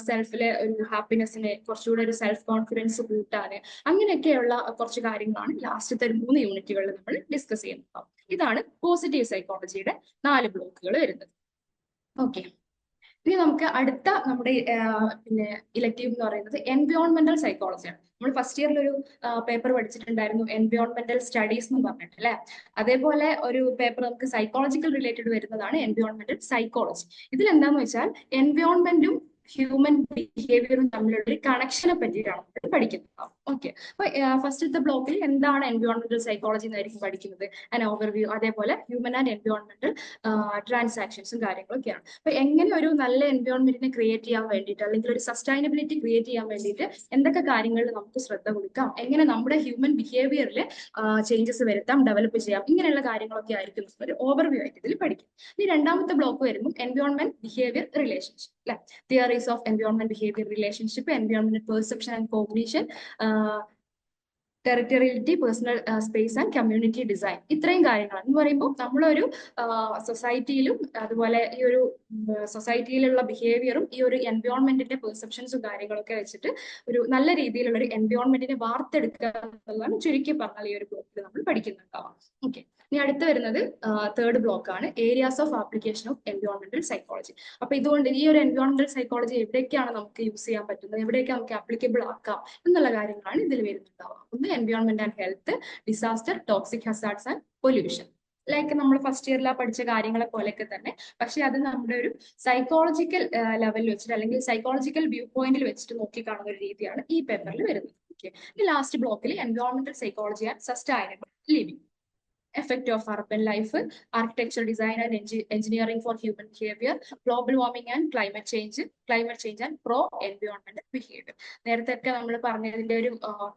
സെൽഫിലെ ഒരു ഹാപ്പിനെസ്സിനെ കുറച്ചുകൂടെ ഒരു സെൽഫ് കോൺഫിഡൻസ് കൂട്ടാന് അങ്ങനെയൊക്കെയുള്ള കുറച്ച് കാര്യങ്ങളാണ് ലാസ്റ്റത്തെ ഒരു മൂന്ന് യൂണിറ്റുകളിൽ നമ്മൾ ഡിസ്കസ് ചെയ്യുന്നത്. ഇതാണ് പോസിറ്റീവ് സൈക്കോളജിയുടെ നാല് ബ്ലോക്കുകൾ വരുന്നത്. ഓക്കെ ഇനി നമുക്ക് അടുത്ത നമ്മുടെ പിന്നെ ഇലക്റ്റീവ് എന്ന് പറയുന്നത് എൻവയോൺമെന്റൽ സൈക്കോളജിയാണ് നമ്മൾ ഫസ്റ്റ് ഇയറിൽ ഒരു പേപ്പർ പഠിച്ചിട്ടുണ്ടായിരുന്നു എൻവയോൺമെന്റൽ സ്റ്റഡീസ് എന്ന് പറഞ്ഞിട്ട് അല്ലെ? അതേപോലെ ഒരു പേപ്പർ നമുക്ക് സൈക്കോളജിക്കൽ റിലേറ്റഡ് വരുന്നതാണ് എൻവയോൺമെന്റൽ സൈക്കോളജി ഇതിൽ എന്താന്ന് വെച്ചാൽ എൻവയോൺമെന്റും ഹ്യൂമൻ ബിഹേവിയറും തമ്മിലുള്ള ഒരു കണക്ഷനെ പറ്റിയിട്ടാണ് പഠിക്കുന്നത്. ഓക്കെ അപ്പൊ ഫസ്റ്റത്തെ ബ്ലോക്കിൽ എന്താണ് എൻവയോൺമെന്റൽ സൈക്കോളജി എന്നായിരിക്കും പഠിക്കുന്നത്? ആൻഡ് ഓവർവ്യൂ അതേപോലെ ഹ്യൂമൻ ആൻഡ് എൻവയോൺമെന്റൽ ട്രാൻസാക്ഷൻസും കാര്യങ്ങളൊക്കെയാണ്. അപ്പൊ എങ്ങനെ ഒരു നല്ല എൻവയോൺമെന്റിനെ ക്രിയേറ്റ് ചെയ്യാൻ വേണ്ടിയിട്ട് അല്ലെങ്കിൽ ഒരു സസ്റ്റൈനബിലിറ്റി ക്രിയേറ്റ് ചെയ്യാൻ വേണ്ടിയിട്ട് എന്തൊക്കെ കാര്യങ്ങളിൽ നമുക്ക് ശ്രദ്ധ കൊടുക്കാം? എങ്ങനെ നമ്മുടെ ഹ്യൂമൻ ബിഹേവിയറിൽ ചേഞ്ചസ് വരുത്താം ഡെവലപ്പ് ചെയ്യാം? ഇങ്ങനെയുള്ള കാര്യങ്ങളൊക്കെ ആയിരിക്കും ഒരു ഓവർവ്യൂ ആയിട്ട് ഇതിൽ പഠിക്കും ഇനി രണ്ടാമത്തെ ബ്ലോക്ക് വരുമ്പോൾ എൻവയോൺമെന്റ് ബിഹേവിയർ റിലേഷൻഷിപ്പ് അല്ലെ theories of environment behaviour relationship environment perception and cognition territoriality personal space and community design ഇത്രയും കാര്യങ്ങളാണ്. എന്ന് പറയുമ്പോൾ നമ്മളൊരു സൊസൈറ്റിയിലും അതുപോലെ ഈ ഒരു സൊസൈറ്റിയിലുള്ള ബിഹേവിയറും ഈ ഒരു എൻവയോൺമെന്റിന്റെ പെർസെപ്ഷൻസും കാര്യങ്ങളൊക്കെ വെച്ചിട്ട് ഒരു നല്ല രീതിയിലുള്ള ഒരു എൻവയോൺമെന്റിനെ വാർത്തെടുക്കുക എന്നുള്ളതാണ് ചുരുക്കി പറഞ്ഞാൽ ഈ ഒരു ബ്ലോക്കിൽ നമ്മൾ പഠിക്കുന്നുണ്ടാവാം ഓക്കെ ഇനി അടുത്ത് വരുന്നത് തേർഡ് ബ്ലോക്ക് ആണ്. ഏരിയാസ് ഓഫ് ആപ്ലിക്കേഷൻ ഓഫ് എൻവയോൺമെന്റൽ സൈക്കോളജി അപ്പൊ ഇതുകൊണ്ട് ഈ ഒരു എൻവയോൺമെന്റൽ സൈക്കോളജി എവിടെയൊക്കെയാണ് നമുക്ക് യൂസ് ചെയ്യാൻ പറ്റുന്നത്? എവിടെയൊക്കെ നമുക്ക് ആപ്ലിക്കബിൾ ആക്കാം? എന്നുള്ള കാര്യങ്ങളാണ് ഇതിൽ വരുന്നുണ്ടാവുക. ഒന്ന് environment and health disaster toxic hazards and pollution like നമ്മൾ ഫസ്റ്റ് ഇയറിൽ പഠിച്ച കാര്യങ്ങളെ പോലെയൊക്കെ തന്നെ. പക്ഷെ അത് നമ്മുടെ ഒരു സൈക്കോളജിക്കൽ ലെവലിൽ വെച്ചിട്ട് അല്ലെങ്കിൽ സൈക്കോളജിക്കൽ വ്യൂ പോയിന്റിൽ വെച്ചിട്ട് നോക്കി കാണുന്ന ഒരു രീതിയാണ് ഈ പേപ്പറിൽ വരുന്നത്. ഓക്കെ ലാസ്റ്റ് ബ്ലോക്കിൽ എൻവയോൺമെന്റൽ psychology and sustainable living effect of urban life, architecture, design and engi- engineering for human behavior, global warming and climate change, climate change and pro environment behaviour നേരത്തെ ഒക്കെ നമ്മൾ പറഞ്ഞതിന്റെ ഒരു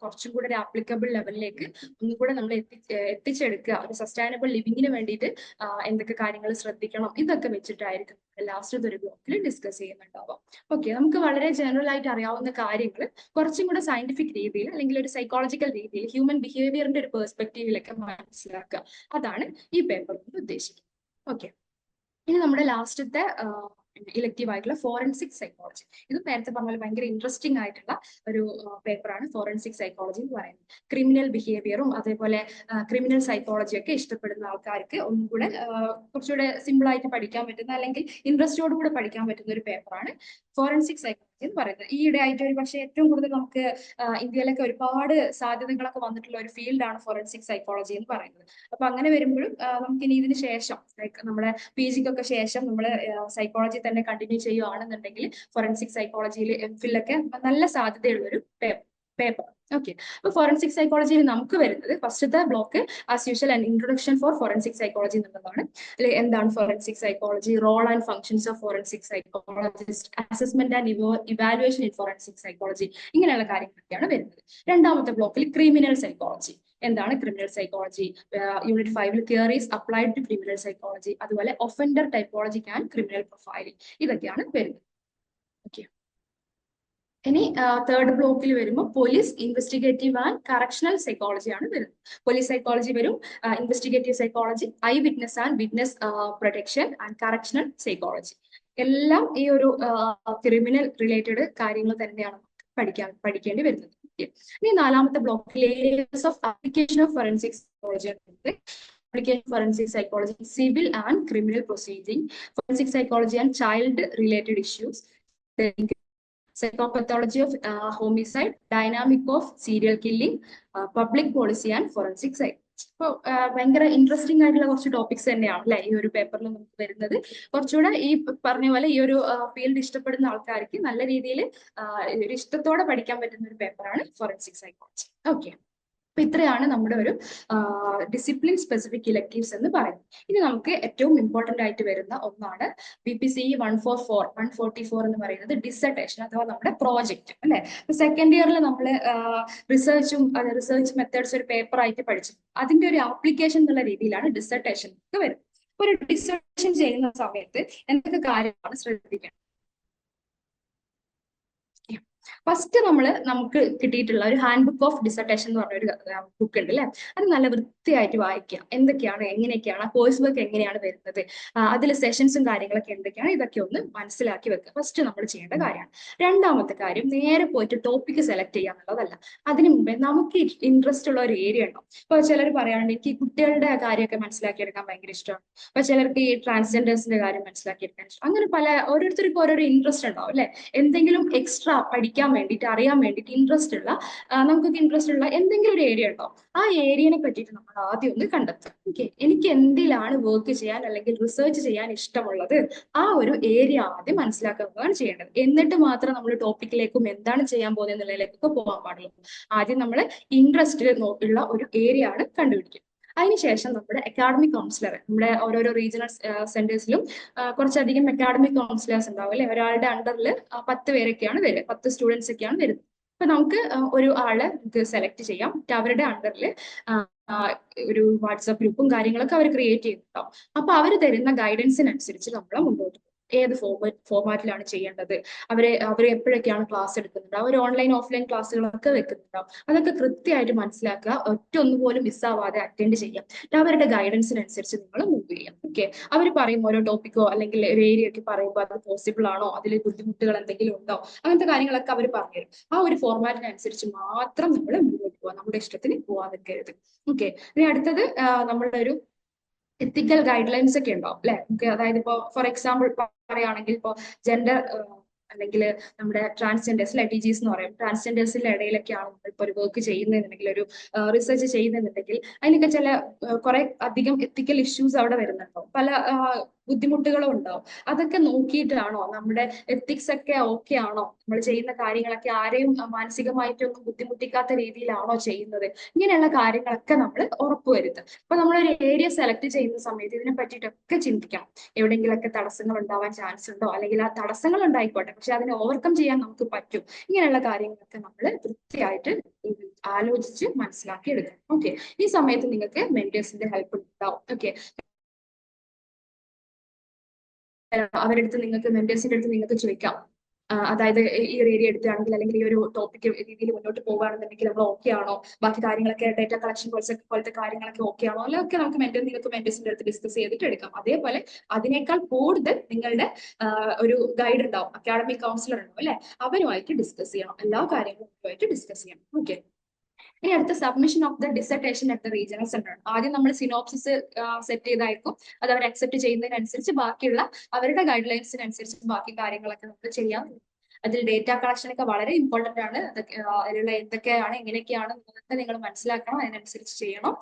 കുറച്ചും കൂടെ ഒരു ആപ്ലിക്കബിൾ ലെവലിലേക്ക് ഒന്നും കൂടെ നമ്മൾ എത്തി എത്തിച്ചെടുക്കുക. ഒരു സസ്റ്റൈനബിൾ ലിവിങ്ങിന് വേണ്ടിയിട്ട് എന്തൊക്കെ കാര്യങ്ങൾ ശ്രദ്ധിക്കണം ഇതൊക്കെ വെച്ചിട്ടായിരിക്കും ലാസ്റ്റ് ഒരു ബ്ലോക്കിൽ ഡിസ്കസ് ചെയ്യുന്നുണ്ടാവാം ഓക്കെ നമുക്ക് വളരെ ജനറൽ ആയിട്ട് അറിയാവുന്ന കാര്യങ്ങൾ കുറച്ചും കൂടെ സയന്റിഫിക് രീതിയിൽ അല്ലെങ്കിൽ ഒരു സൈക്കോളജിക്കൽ രീതിയിൽ ഹ്യൂമൻ ബിഹേവിയറിന്റെ ഒരു പെർസ്പെക്റ്റീവിലൊക്കെ മനസ്സിലാക്കുക. അതാണ് ഈ പേപ്പർ കൊണ്ട് ഉദ്ദേശിക്കുന്നത്. ഓക്കെ ഇനി നമ്മുടെ ലാസ്റ്റത്തെ ഇലക്റ്റീവ് ആയിട്ടുള്ള ഫോറൻസിക് സൈക്കോളജി ഇത് നേരത്തെ പറഞ്ഞാൽ ഭയങ്കര ഇൻട്രസ്റ്റിംഗ് ആയിട്ടുള്ള ഒരു പേപ്പറാണ് ഫോറൻസിക് സൈക്കോളജി എന്ന് പറയുന്നത്. ക്രിമിനൽ ബിഹേവിയറും അതേപോലെ ക്രിമിനൽ സൈക്കോളജി ഒക്കെ ഇഷ്ടപ്പെടുന്ന ആൾക്കാർക്ക് ഒന്നും കൂടെ കുറച്ചുകൂടെ സിമ്പിൾ ആയിട്ട് പഠിക്കാൻ പറ്റുന്ന അല്ലെങ്കിൽ ഇൻട്രസ്റ്റോടുകൂടെ പഠിക്കാൻ പറ്റുന്ന ഒരു പേപ്പറാണ് ഫോറൻസിക് സൈക്കോളജി എന്ന് പറയുന്നത്. ഈയിടെ ആയിട്ട് ഒരു പക്ഷേ ഏറ്റവും കൂടുതൽ നമുക്ക് ഇന്ത്യയിലൊക്കെ ഒരുപാട് സാധ്യതകളൊക്കെ വന്നിട്ടുള്ള ഒരു ഫീൽഡാണ് ഫോറൻസിക് സൈക്കോളജി എന്ന് പറയുന്നത്. അപ്പൊ അങ്ങനെ വരുമ്പോഴും നമുക്ക് ഇനി ഇതിന് ശേഷം ലൈക്ക് നമ്മുടെ പി ജിക്കൊക്കെ ശേഷം നമ്മൾ സൈക്കോളജി തന്നെ കണ്ടിന്യൂ ചെയ്യുകയാണെന്നുണ്ടെങ്കിൽ ഫോറൻസിക് സൈക്കോളജിയിൽ എം ഫില്ലൊക്കെ നല്ല സാധ്യതയുള്ള ഒരു പേപ്പർ. ഓക്കെ അപ്പൊ ഫോറൻസിക് സൈക്കോളജിയിൽ നമുക്ക് വരുന്നത് ഫസ്റ്റത്തെ block as usual and introduction for forensic psychology എന്നുള്ളതാണ്. അല്ലെ എന്താണ് forensic psychology role and functions of forensic psychologist assessment and evaluation in forensic psychology ഇങ്ങനെയുള്ള കാര്യങ്ങളൊക്കെയാണ് വരുന്നത്. രണ്ടാമത്തെ ബ്ലോക്കിൽ ക്രിമിനൽ സൈക്കോളജി എന്താണ് ക്രിമിനൽ സൈക്കോളജി യൂണിറ്റ് ഫൈവിൽ theories applied to criminal psychology അതുപോലെ offender typology and criminal profiling ഇതൊക്കെയാണ് വരുന്നത്. ഓക്കെ ഇനി തേർഡ് ബ്ലോക്കിൽ വരുമ്പോൾ police investigative and correctional psychology ആണ് വരുന്നത്. പോലീസ് സൈക്കോളജി വരും investigative psychology eyewitness and witness protection and correctional psychology എല്ലാം ഈ ഒരു ക്രിമിനൽ റിലേറ്റഡ് കാര്യങ്ങൾ തന്നെയാണ് പഠിക്കാൻ പഠിക്കേണ്ടി വരുന്നത്. ഇനി നാലാമത്തെ ബ്ലോക്കിൽ areas of application of forensic psychology application forensic psychology civil and criminal proceeding forensic psychology and child related then psychopathology of uh, dynamic of serial serial public policy and forensic psychology. അപ്പോൾ ഭയങ്കര interesting ആയിട്ടുള്ള കുറച്ച് topics തന്നെയാണ് അല്ലെ ഈ ഒരു പേപ്പറിൽ നമുക്ക് വരുന്നത്. കുറച്ചുകൂടെ ഈ പറഞ്ഞ പോലെ ഈ ഒരു ഫീൽഡ് ഇഷ്ടപ്പെടുന്ന ആൾക്കാർക്ക് നല്ല രീതിയിൽ ഇഷ്ടത്തോടെ പഠിക്കാൻ പറ്റുന്ന ഒരു പേപ്പറാണ് ഫോറൻസിക് സൈക്കോളജി ഓക്കെ അപ്പൊ ഇത്രയാണ് നമ്മുടെ ഒരു ഡിസിപ്ലിൻ സ്പെസിഫിക് ഇലക്ടീവ്സ് എന്ന് പറയുന്നത്. ഇനി നമുക്ക് ഏറ്റവും ഇമ്പോർട്ടന്റ് ആയിട്ട് വരുന്ന ഒന്നാണ് B P C one four four one forty four എന്ന് പറയുന്നത് ഡിസർട്ടേഷൻ അഥവാ നമ്മുടെ പ്രോജക്റ്റ് അല്ലെ? സെക്കൻഡ് ഇയറിൽ നമ്മൾ റിസർച്ചും റിസർച്ച് മെത്തേഡ്സ് ഒരു പേപ്പർ ആയിട്ട് പഠിച്ചു. അതിന്റെ ഒരു ആപ്ലിക്കേഷൻ എന്നുള്ള രീതിയിലാണ് ഡിസർട്ടേഷൻ വരുന്നത്. ഒരു ഡിസർട്ടേഷൻ ചെയ്യുന്ന സമയത്ത് എന്തൊക്കെ കാര്യമാണ് ശ്രദ്ധിക്കേണ്ടത്? ഫസ്റ്റ് നമ്മൾ നമുക്ക് കിട്ടിയിട്ടുള്ള ഒരു ഹാൻഡ് ബുക്ക് ഓഫ് ഡിസർട്ടേഷൻ എന്ന് പറഞ്ഞൊരു ബുക്ക് ഉണ്ട് അല്ലെ അത് നല്ല വൃത്തിയായിട്ട് വായിക്കുക എന്തൊക്കെയാണ് എങ്ങനെയൊക്കെയാണ് കോഴ്സ് വർക്ക് എങ്ങനെയാണ് വരുന്നത്? അതിൽ സെഷൻസും കാര്യങ്ങളൊക്കെ എന്തൊക്കെയാണ്? ഇതൊക്കെ ഒന്ന് മനസ്സിലാക്കി വെക്കുക. ഫസ്റ്റ് നമ്മൾ ചെയ്യേണ്ട കാര്യമാണ്. രണ്ടാമത്തെ കാര്യം നേരെ പോയിട്ട് ടോപ്പിക് സെലക്ട് ചെയ്യുക എന്നുള്ളതല്ല. അതിനു മുമ്പേ നമുക്ക് ഇൻട്രസ്റ്റ് ഉള്ള ഒരു ഏരിയ ഉണ്ടോ? ഇപ്പൊ ചിലർ പറയാണ്ട് എനിക്ക് കുട്ടികളുടെ കാര്യമൊക്കെ മനസ്സിലാക്കിയെടുക്കാൻ ഭയങ്കര ഇഷ്ടമാണ്. അപ്പൊ ചിലർക്ക് ഈ ട്രാൻസ്ജെൻഡേഴ്സിന്റെ കാര്യം മനസ്സിലാക്കിയെടുക്കാൻ ഇഷ്ടം. അങ്ങനെ പല ഓരോരുത്തർക്കും ഓരോരോ ഇൻട്രസ്റ്റ് ഉണ്ടാവും അല്ലെ? എന്തെങ്കിലും എക്സ്ട്രാ പഠിക്കാൻ വേണ്ടിയിട്ട് അറിയാൻ വേണ്ടിയിട്ട് ഇൻട്രസ്റ്റ് ഉള്ള നമുക്കൊക്കെ ഇൻട്രസ്റ്റ് ഉള്ള എന്തെങ്കിലും ഒരു ഏരിയ ഉണ്ടോ? ആ ഏരിയനെ പറ്റിയിട്ട് നമ്മൾ ആദ്യം ഒന്ന് കണ്ടെത്തുക. ഓക്കെ എനിക്ക് എന്തിലാണ് വർക്ക് ചെയ്യാൻ അല്ലെങ്കിൽ റിസർച്ച് ചെയ്യാൻ ഇഷ്ടമുള്ളത്? ആ ഒരു ഏരിയ ആദ്യം മനസ്സിലാക്കുകയാണ് ചെയ്യേണ്ടത്. എന്നിട്ട് മാത്രം നമ്മൾ ടോപ്പിക്കിലേക്കും എന്താണ് ചെയ്യാൻ പോകുന്നത് എന്നുള്ളതിലേക്കൊക്കെ പോകാൻ പാടുള്ളൂ. ആദ്യം നമ്മൾ ഇൻട്രസ്റ്റ് ഉള്ള ഒരു ഏരിയ ആണ് കണ്ടുപിടിക്കുക. അതിനുശേഷം നമ്മുടെ അക്കാഡമിക് കൗൺസിലർ നമ്മുടെ ഓരോരോ റീജിയണൽ സെന്റേഴ്സിലും കുറച്ചധികം അക്കാഡമിക് കൗൺസിലേഴ്സ് ഉണ്ടാവും അല്ലെ? ഒരാളുടെ അണ്ടറിൽ പത്ത് പേരൊക്കെയാണ് വരിക. പത്ത് സ്റ്റുഡൻസ് ഒക്കെയാണ് വരുന്നത്. അപ്പൊ നമുക്ക് ഒരു ആളെ സെലക്ട് ചെയ്യാം. അവരുടെ അണ്ടറിൽ ഒരു വാട്സപ്പ് ഗ്രൂപ്പും കാര്യങ്ങളൊക്കെ അവർ ക്രിയേറ്റ് ചെയ്യുന്നുണ്ടാവും അപ്പൊ അവർ തരുന്ന ഗൈഡൻസിനനുസരിച്ച് നമ്മൾ മുന്നോട്ട് പോകും. ഏത് ഫോർമാറ്റ് ഫോർമാറ്റിലാണ് ചെയ്യേണ്ടത്? അവരെ അവർ എപ്പോഴൊക്കെയാണ് ക്ലാസ് എടുക്കുന്നത്? അവർ ഓൺലൈൻ ഓഫ്ലൈൻ ക്ലാസ്സുകളൊക്കെ വെക്കുന്നുണ്ടാവും അതൊക്കെ കൃത്യമായിട്ട് മനസ്സിലാക്കുക. ഒറ്റ ഒന്നുപോലും മിസ്സാവാതെ അറ്റൻഡ് ചെയ്യാം. അവരുടെ ഗൈഡൻസിനനുസരിച്ച് നിങ്ങൾ മൂവ് ചെയ്യാം. ഓക്കെ അവർ പറയും ഓരോ ടോപ്പിക്കോ അല്ലെങ്കിൽ ഒരു ഏരിയ ഒക്കെ പറയുമ്പോൾ അത് പോസിബിൾ ആണോ? അതിൽ ബുദ്ധിമുട്ടുകൾ എന്തെങ്കിലും ഉണ്ടോ? അങ്ങനത്തെ കാര്യങ്ങളൊക്കെ അവർ പറഞ്ഞുതരും ആ ഒരു ഫോർമാറ്റിനനുസരിച്ച് മാത്രം നമ്മൾ മുന്നോട്ട് പോകാം നമ്മുടെ ഇഷ്ടത്തിന് പോവാൻ നിൽക്കരുത് ഓക്കെ ഇനി അടുത്തത് നമ്മളുടെ ഒരു എത്തിക്കൽ ഗൈഡ് ലൈൻസ് ഒക്കെ ഉണ്ടാവും അല്ലെ? നമുക്ക് അതായത് ഇപ്പോ ഫോർ എക്സാമ്പിൾ പറയുകയാണെങ്കിൽ ഇപ്പോ ജെൻഡർ അല്ലെങ്കിൽ നമ്മുടെ ട്രാൻസ്ജെൻഡേഴ്സ് ടി ജിസ് എന്ന് പറയും. ട്രാൻസ്ജെൻഡേഴ്സിന്റെ ഇടയിലൊക്കെയാണ് നമ്മളിപ്പോൾ ഒരു വർക്ക് ചെയ്യുന്നതെന്നുണ്ടെങ്കിൽ ഒരു റിസർച്ച് ചെയ്യുന്നതെന്നുണ്ടെങ്കിൽ അതിനൊക്കെ ചില കുറെ അധികം എത്തിക്കൽ ഇഷ്യൂസ് അവിടെ വരുന്നുണ്ടാവും പല ബുദ്ധിമുട്ടുകളും ഉണ്ടാവും അതൊക്കെ നോക്കിയിട്ടാണോ? നമ്മുടെ എത്തിക്സ് ഒക്കെ ഓക്കെ ആണോ? നമ്മൾ ചെയ്യുന്ന കാര്യങ്ങളൊക്കെ ആരെയും മാനസികമായിട്ടൊന്നും ബുദ്ധിമുട്ടിക്കാത്ത രീതിയിലാണോ ചെയ്യുന്നത്? ഇങ്ങനെയുള്ള കാര്യങ്ങളൊക്കെ നമ്മൾ ഉറപ്പുവരുത്തുക അപ്പൊ നമ്മളൊരു ഏരിയ സെലക്ട് ചെയ്യുന്ന സമയത്ത് ഇതിനെ പറ്റിയിട്ടൊക്കെ ചിന്തിക്കണം. എവിടെയെങ്കിലൊക്കെ തടസ്സങ്ങൾ ഉണ്ടാവാൻ ചാൻസ് ഉണ്ടോ? അല്ലെങ്കിൽ ആ തടസ്സങ്ങൾ ഉണ്ടായിക്കോട്ടെ. പക്ഷെ അതിനെ ഓവർകം ചെയ്യാൻ നമുക്ക് പറ്റും. ഇങ്ങനെയുള്ള കാര്യങ്ങളൊക്കെ നമ്മൾ വൃത്തിയായിട്ട് ആലോചിച്ച് മനസ്സിലാക്കി എടുക്കണം. ഓക്കെ ഈ സമയത്ത് നിങ്ങൾക്ക് മെന്റേഴ്സിന്റെ ഹെൽപ്പ് ഉണ്ടാവും. ഓക്കെ അവരുടെ അടുത്ത് നിങ്ങൾക്ക് മെന്റേഴ്സിന്റെ അടുത്ത് നിങ്ങൾക്ക് ചോദിക്കാം. അതായത് ഈ ഒരു ഏരിയ എടുക്കുകയാണെങ്കിൽ അല്ലെങ്കിൽ ഈ ഒരു ടോപ്പിക് രീതിയിൽ മുന്നോട്ട് പോകുകയാണെന്നുണ്ടെങ്കിൽ നമ്മൾ ഓക്കെ ആണോ? ബാക്കി കാര്യങ്ങളൊക്കെ ഡേറ്റ കളക്ഷൻ പോലത്തെ പോലത്തെ കാര്യങ്ങളൊക്കെ ഓക്കെ ആണോ? അല്ലെങ്കിൽ നമുക്ക് മെന്റൽ നിങ്ങൾക്ക് മെന്റേഴ്സിന്റെ അടുത്ത് ഡിസ്കസ് ചെയ്തിട്ട് എടുക്കാം. അതേപോലെ അതിനേക്കാൾ കൂടുതൽ നിങ്ങളുടെ ഒരു ഗൈഡ് ഉണ്ടാവും. അക്കാഡമിക് കൗൺസിലർ ഉണ്ടാവും അല്ലെ? അവരുമായിട്ട് ഡിസ്കസ് ചെയ്യണം. എല്ലാ കാര്യങ്ങളും ഡിസ്കസ് ചെയ്യണം. ഓക്കെ ഇനി അടുത്ത submission of the dissertation at the regional centre ആണ്. ആദ്യം നമ്മൾ സിനോപ്സിസ് സെറ്റ് ചെയ്തായിരിക്കും. അത് അവർ അക്സെപ്റ്റ് ചെയ്യുന്നതിനനുസരിച്ച് ബാക്കിയുള്ള അവരുടെ ഗൈഡ് ലൈൻസിനനുസരിച്ച് ബാക്കി കാര്യങ്ങളൊക്കെ നമുക്ക് ചെയ്യാം. അതിൽ ഡേറ്റ കളക്ഷൻ ഒക്കെ വളരെ ഇമ്പോർട്ടന്റ് ആണ്. അതിലുള്ള എന്തൊക്കെയാണ് എങ്ങനെയൊക്കെയാണ് എന്നൊക്കെ നിങ്ങൾ മനസ്സിലാക്കണം. അതിനനുസരിച്ച് ചെയ്യണം.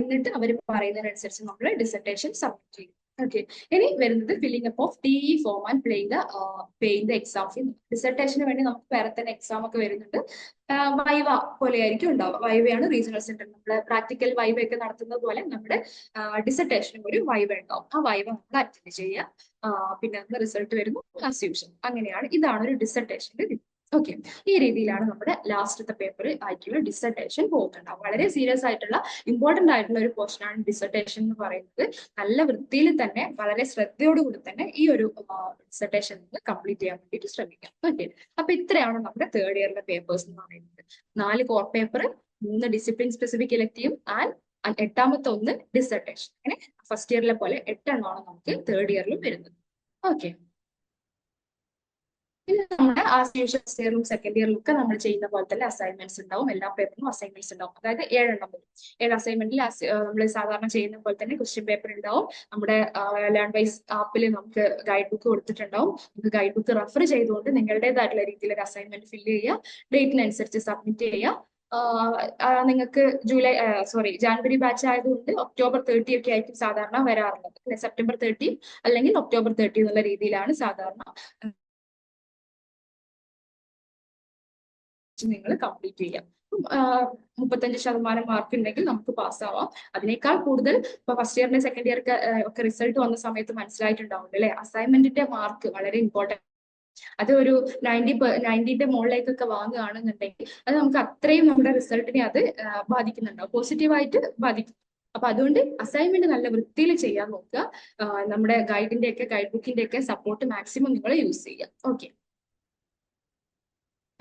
എന്നിട്ട് അവർ പറയുന്നതിനനുസരിച്ച് നമ്മൾ ഡിസർട്ടേഷൻ സബ്മിറ്റ് ചെയ്യും. ഓക്കെ ഇനി വരുന്നത് filling up of the form and playing the paying the exam ഡിസർട്ടേഷന് വേണ്ടി നമുക്ക് വേറെ തന്നെ എക്സാം ഒക്കെ വരുന്നുണ്ട്. വൈവ പോലെ ആയിരിക്കും ഉണ്ടാവുക. വൈവയാണ് റീജിയണൽ സെന്റർ നമ്മൾ പ്രാക്ടിക്കൽ വൈവ ഒക്കെ നടത്തുന്നത് പോലെ നമ്മുടെ ഡിസർട്ടേഷനും ഒരു വൈവ ഉണ്ടാവും. ആ വൈവ നമ്മൾ അറ്റൻഡ് ചെയ്യുക പിന്നെ റിസൾട്ട് വരുന്നു. അസ്യൂഷൻ അങ്ങനെയാണ്. ഇതാണ് ഒരു ഡിസർട്ടേഷന്റെ ഓക്കെ ഈ രീതിയിലാണ് നമ്മുടെ ലാസ്റ്റത്തെ പേപ്പർ ആയിട്ടുള്ള ഡിസർട്ടേഷൻ പോകുന്നുണ്ടാവും വളരെ സീരിയസ് ആയിട്ടുള്ള ഇമ്പോർട്ടന്റ് ആയിട്ടുള്ള ഒരു പോർഷൻ ആണ് ഡിസർട്ടേഷൻ എന്ന് പറയുന്നത്. നല്ല വൃത്തിയിൽ തന്നെ വളരെ ശ്രദ്ധയോടുകൂടി തന്നെ ഈ ഒരു ഡിസർട്ടേഷൻ കംപ്ലീറ്റ് ചെയ്യാൻ വേണ്ടിയിട്ട് ശ്രമിക്കാം. ഓക്കെ അപ്പൊ ഇത്രയാണ് നമ്മുടെ തേർഡ് ഇയറിലെ പേപ്പേഴ്സ് എന്ന് പറയുന്നത്. നാല് കോർ പേപ്പർ മൂന്ന് ഡിസിപ്ലിൻ സ്പെസിഫിക് ഇലക്റ്റീവ് ആൻഡ് എട്ടാമത്തെ ഒന്ന് ഡിസർട്ടേഷൻ അങ്ങനെ ഫസ്റ്റ് ഇയറിലെ പോലെ എട്ടെണ്ണമാണ് നമുക്ക് തേർഡ് ഇയറിലും വരുന്നത്. ഓക്കെ പിന്നെ നമ്മുടെ ആസ് യൂഷ്വൽ ഫസ്റ്റ് ഇയറിലും സെക്കൻഡ് ഇയറിലും ഒക്കെ നമ്മൾ ചെയ്യുന്ന പോലെ തന്നെ അസൈൻമെന്റ്സ് ഉണ്ടാവും. എല്ലാ പേപ്പറിലും അസൈൻമെന്റ്സ് ഉണ്ടാവും. അതായത് ഏഴെണ്ണം വരും. ഏഴ് അസൈൻമെന്റിൽ നമ്മൾ സാധാരണ ചെയ്യുന്ന പോലെ തന്നെ ക്വസ്റ്റ്യൻ പേപ്പർ ഉണ്ടാവും. നമ്മുടെ ലേൺ വൈസ് ആപ്പിൽ നമുക്ക് ഗൈഡ് ബുക്ക് കൊടുത്തിട്ടുണ്ടാവും. നമുക്ക് ഗൈഡ് ബുക്ക് റെഫർ ചെയ്തുകൊണ്ട് നിങ്ങളുടേതായിട്ടുള്ള രീതിയിൽ ഒരു അസൈൻമെന്റ് ഫില്ല് ചെയ്യുക ഡേറ്റിനനുസരിച്ച് സബ്മിറ്റ് ചെയ്യുക. നിങ്ങൾക്ക് ജൂലൈ സോറി ജാനുവരി ബാച്ച് ആയതുകൊണ്ട് ഒക്ടോബർ തേർട്ടി ഒക്കെ ആയിരിക്കും സാധാരണ വരാറുള്ളത്. സെപ്റ്റംബർ തേർട്ടി അല്ലെങ്കിൽ ഒക്ടോബർ തേർട്ടി എന്നുള്ള രീതിയിലാണ് സാധാരണ നിങ്ങൾ കംപ്ലീറ്റ് ചെയ്യാം മുപ്പത്തഞ്ച് ശതമാനം മാർക്ക് ഉണ്ടെങ്കിൽ നമുക്ക് പാസ്സാവാം അതിനേക്കാൾ കൂടുതൽ ഇപ്പൊ ഫസ്റ്റ് ഇയറിന്റെ സെക്കൻഡ് ഇയർ ഒക്കെ റിസൾട്ട് വന്ന സമയത്ത് മനസ്സിലായിട്ടുണ്ടാവും അല്ലെ? അസൈൻമെന്റിന്റെ മാർക്ക് വളരെ ഇമ്പോർട്ടന്റ് അത് ഒരു നയന്റി നയന്റിന്റെ മുകളിലേക്കൊക്കെ വാങ്ങുകയാണെന്നുണ്ടെങ്കിൽ അത് നമുക്ക് അത്രയും നമ്മുടെ റിസൾട്ടിനെ അത് ബാധിക്കുന്നുണ്ടാവും. പോസിറ്റീവായിട്ട് ബാധിക്കും. അപ്പൊ അതുകൊണ്ട് അസൈൻമെന്റ് നല്ല വൃത്തിയിൽ ചെയ്യാൻ നോക്കുക. നമ്മുടെ ഗൈഡിന്റെ ഒക്കെ ഗൈഡ് ബുക്കിന്റെ ഒക്കെ സപ്പോർട്ട് മാക്സിമം നിങ്ങൾ യൂസ് ചെയ്യുക. ഓക്കെ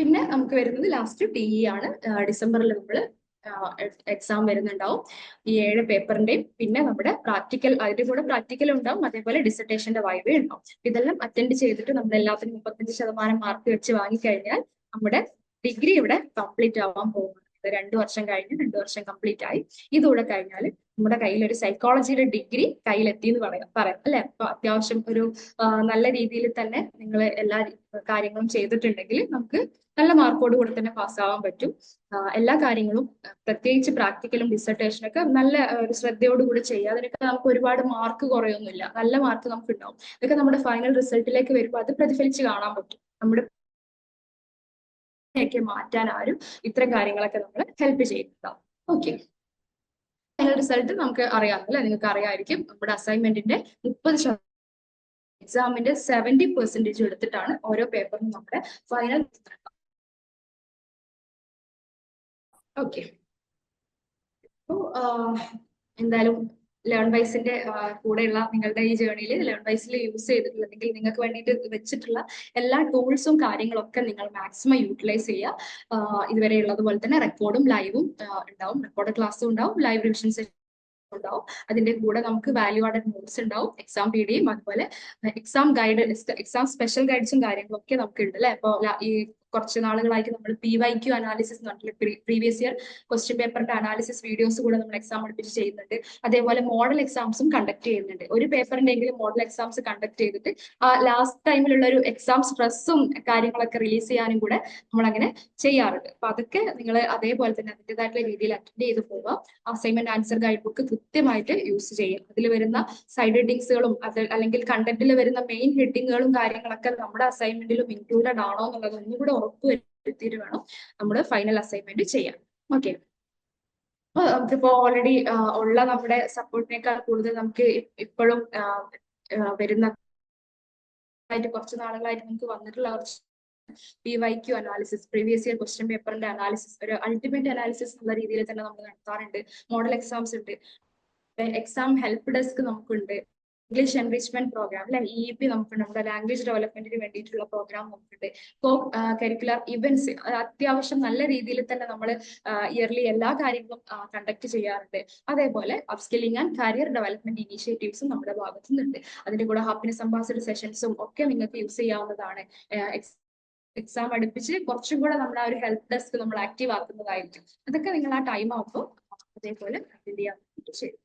പിന്നെ നമുക്ക് വരുന്നത് ലാസ്റ്റ് ടി ഇ ആണ്. ഡിസംബറിൽ നമ്മൾ എക്സാം വരുന്നുണ്ടാവും. ഈ ഏഴ് പേപ്പറിന്റെയും പിന്നെ നമ്മുടെ പ്രാക്ടിക്കൽ അതിന്റെ കൂടെ പ്രാക്ടിക്കൽ ഉണ്ടാവും. അതേപോലെ ഡിസർട്ടേഷന്റെ വായ്പ ഉണ്ടാവും. ഇതെല്ലാം അറ്റൻഡ് ചെയ്തിട്ട് നമ്മൾ എല്ലാത്തിനും മുപ്പത്തഞ്ച് ശതമാനം മാർക്ക് വെച്ച് വാങ്ങിക്കഴിഞ്ഞാൽ നമ്മുടെ ഡിഗ്രി ഇവിടെ കംപ്ലീറ്റ് ആവാൻ പോകുന്നത് ഇത് രണ്ടു വർഷം കഴിഞ്ഞ് രണ്ടു വർഷം കംപ്ലീറ്റ് ആയി. ഇതുകൂടെ കഴിഞ്ഞാൽ നമ്മുടെ കയ്യിൽ ഒരു സൈക്കോളജിയുടെ ഡിഗ്രി കയ്യിലെത്തി എന്ന് പറയാം പറയാം അല്ലെ? അപ്പൊ അത്യാവശ്യം ഒരു നല്ല രീതിയിൽ തന്നെ നിങ്ങൾ എല്ലാ കാര്യങ്ങളും ചെയ്തിട്ടുണ്ടെങ്കിൽ നമുക്ക് നല്ല മാർക്കോട് കൂടെ തന്നെ പാസ്സാവാൻ പറ്റും. എല്ലാ കാര്യങ്ങളും പ്രത്യേകിച്ച് പ്രാക്ടിക്കലും ഡിസർട്ടേഷനും ഒക്കെ നല്ല ഒരു ശ്രദ്ധയോടുകൂടി ചെയ്യുക അതിനൊക്കെ നമുക്ക് ഒരുപാട് മാർക്ക് കുറയൊന്നുമില്ല. നല്ല മാർക്ക് നമുക്ക് ഉണ്ടാവും ഇതൊക്കെ നമ്മുടെ ഫൈനൽ റിസൾട്ടിലേക്ക് വരുമ്പോൾ അത് പ്രതിഫലിച്ച് കാണാൻ പറ്റും. നമ്മുടെ ഒക്കെ മാറ്റാൻ ആരും ഇത്തരം കാര്യങ്ങളൊക്കെ നമ്മൾ ഹെൽപ്പ് ചെയ്യുന്നുണ്ടാവും ഓക്കെ ഫൈനൽ റിസൾട്ട് നമുക്ക് അറിയാമല്ലേ. നിങ്ങൾക്ക് അറിയാമായിരിക്കും നമ്മുടെ അസൈൻമെന്റിന്റെ മുപ്പത് ശതമാനം എക്സാമിന്റെ സെവന്റി പെർസെന്റേജ് എടുത്തിട്ടാണ് ഓരോ പേപ്പറും നമ്മുടെ ഫൈനൽ ഓക്കെ എന്തായാലും ലേൺ വൈസിന്റെ കൂടെയുള്ള നിങ്ങളുടെ ഈ ജേർണിയിൽ ലേൺ വൈസിൽ യൂസ് ചെയ്തിട്ടുള്ള അല്ലെങ്കിൽ നിങ്ങൾക്ക് വേണ്ടിയിട്ട് വെച്ചിട്ടുള്ള എല്ലാ ടൂൾസും കാര്യങ്ങളൊക്കെ നിങ്ങൾ മാക്സിമം യൂട്ടിലൈസ് ചെയ്യുക. ഇതുവരെ ഉള്ളതുപോലെ തന്നെ റെക്കോർഡും ലൈവും ഉണ്ടാവും. റെക്കോർഡ് ക്ലാസ്സും ഉണ്ടാവും. ലൈവ് റിവിഷൻ ഉണ്ടാവും. അതിന്റെ കൂടെ നമുക്ക് വാല്യൂ ആഡഡ് നോട്ട്സ് ഉണ്ടാവും. എക്സാം പി ഡിയും അതുപോലെ എക്സാം ഗൈഡ് എക്സാം സ്പെഷ്യൽ ഗൈഡ്സും കാര്യങ്ങളൊക്കെ നമുക്ക് ഉണ്ട് അല്ലെ അപ്പോൾ ഈ കുറച്ച് നാളുകളായിട്ട് നമ്മൾ പി വൈ ക്യു അനാലിസിസ് എന്ന് പ്രീവിയസ് ഇയർ ക്വസ്റ്റ്യൻ പേപ്പറിന്റെ അനാലിസിസ് വീഡിയോസ് കൂടെ നമ്മൾ എക്സാം അടുപ്പിച്ച് ചെയ്യുന്നുണ്ട്. അതേപോലെ മോഡൽ എക്സാംസും കണ്ടക്ട് ചെയ്യുന്നുണ്ട്. ഒരു പേപ്പറിന്റെ എങ്കിലും മോഡൽ എക്സാംസ് കണ്ടക്ട് ചെയ്തിട്ട് ആ ലാസ്റ്റ് ടൈമിലുള്ള ഒരു എക്സാം സ്ട്രെസ്സും കാര്യങ്ങളൊക്കെ റിലീസ് ചെയ്യാനും കൂടെ നമ്മൾ അങ്ങനെ ചെയ്യാറുണ്ട്. അപ്പൊ അതൊക്കെ നിങ്ങൾ അതേപോലെ തന്നെ അതിന്റെതായിട്ടുള്ള രീതിയിൽ അറ്റൻഡ് ചെയ്ത് പോവുക. അസൈൻമെന്റ് ആൻസർ ഗൈഡ് ബുക്ക് കൃത്യമായിട്ട് യൂസ് ചെയ്യുക. അതിൽ വരുന്ന സൈഡ് ഹെഡിങ്സുകളും അത് അല്ലെങ്കിൽ കണ്ടന്റിൽ വരുന്ന മെയിൻ ഹെഡിങ്ങുകളും കാര്യങ്ങളൊക്കെ നമ്മുടെ അസൈൻമെന്റിലും ഇൻക്ലൂഡഡ് ആണോ എന്നുള്ളത് ഒന്നുകൂടെ ഉറപ്പ് വരുത്തിയിട്ട് വേണം നമ്മൾ ഫൈനൽ അസൈൻമെന്റ് ചെയ്യാൻ. ഓക്കെ അപ്പൊ നമുക്കിപ്പോ ഓൾറെഡി ഉള്ള നമ്മുടെ സപ്പോർട്ടിനേക്കാൾ കൂടുതൽ നമുക്ക് ഇപ്പോഴും വരുന്ന ആയിട്ട് കുറച്ച് നാളുകളായിട്ട് നമുക്ക് വന്നിട്ടുള്ള കുറച്ച് P Y Q analysis previous year question പേപ്പറിന്റെ അനാലിസിസ് ഒരു അൾട്ടിമേറ്റ് അനാലിസിസ് എന്നുള്ള രീതിയിൽ തന്നെ നമ്മൾ നടത്താറുണ്ട്. മോഡൽ എക്സാംസ് ഉണ്ട്. എക്സാം ഹെൽപ്പ് ഡെസ്ക് നമുക്കുണ്ട്. ഇംഗ്ലീഷ് എൻറിച്ച്മെന്റ് പ്രോഗ്രാം അല്ലെ? ഇ പി നമുക്കുണ്ട് നമ്മുടെ ലാംഗ്വേജ് ഡെവലപ്മെന്റിന് വേണ്ടിയിട്ടുള്ള പ്രോഗ്രാം നമുക്കുണ്ട് കോ കരിക്കുലർ ഇവന്റ്സ് അത്യാവശ്യം നല്ല രീതിയിൽ തന്നെ നമ്മൾ ഇയർലി എല്ലാ കാര്യങ്ങളും കണ്ടക്ട് ചെയ്യാറുണ്ട്. അതേപോലെ അപ്സ്കില്ലിംഗ് ആൻഡ് കരിയർ ഡെവലപ്മെന്റ് ഇനീഷ്യേറ്റീവ്സും നമ്മുടെ ഭാഗത്തു നിന്നുണ്ട് അതിന്റെ കൂടെ ഹാപ്പിനെസ് അംബാസിഡർ സെഷൻസും ഒക്കെ നിങ്ങൾക്ക് യൂസ് ചെയ്യാവുന്നതാണ്. എക്സാം അടുപ്പിച്ച് കുറച്ചും കൂടെ നമ്മൾ ആ ഒരു ഹെൽപ്പ് ഡെസ്ക് നമ്മൾ ആക്റ്റീവ് ആക്കുന്നതായിരിക്കും. അതൊക്കെ നിങ്ങൾ ആ ടൈം ആകുമ്പോൾ അതേപോലെ അറ്റൻഡ് ചെയ്യാൻ ശരി.